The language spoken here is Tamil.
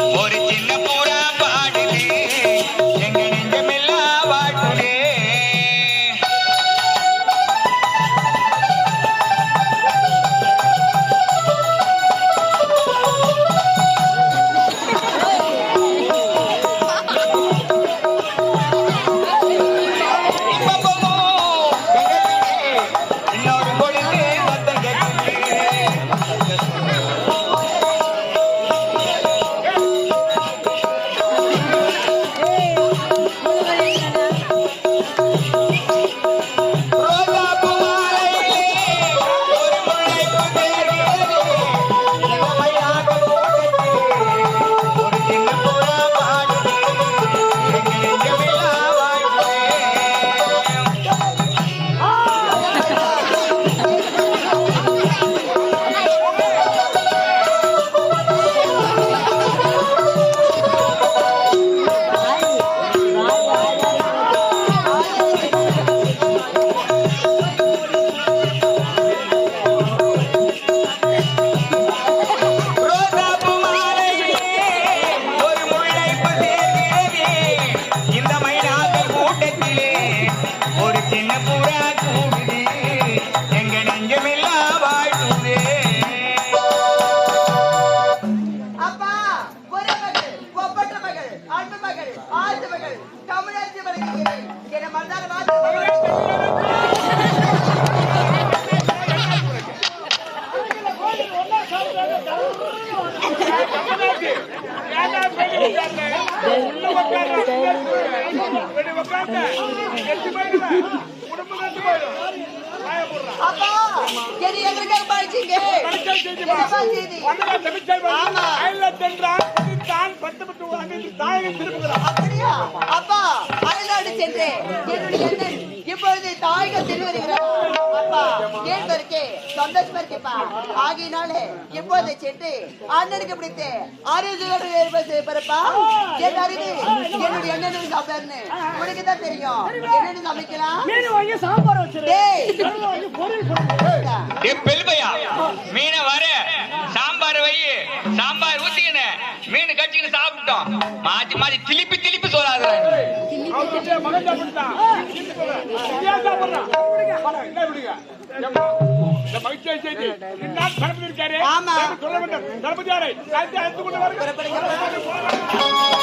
ஒரு சின்ன போற செய்தி ஆமா. அப்படியா? அப்பா சென்றேன் என்னுடைய அண்ணன் இப்பொழுது தாயகம் திருவருகிறார். அப்பா கேட்பதற்கே சந்தோஷமா இருக்கேப்பா ஆகினாலே இப்போது சென்று அண்ணனுக்கு பிடித்து அறிவுகளோடு ஏற்பது பிறப்பா? என் அறிவு என்னுடைய அண்ணனுக்கு சாப்பிடாருன்னு. உனக்கு தான் தெரியும். என்னன்னு சமைக்கலாம்? டேய். ஏ பெருமையா? மீனை வர. சாம்பார் வை. சாம்பார் ஊத்திக்கின. மீன் கடிச்சுக்கின்னு சாப்பிட்டோம் மாத்தி மாத்தி திருப்பி திருப்பி சொல்லாத ஆமா. சொல்ல வேண்டும் தளபதியாரை அழைத்து கொண்டு வருகிறேன் புறப்படுங்க.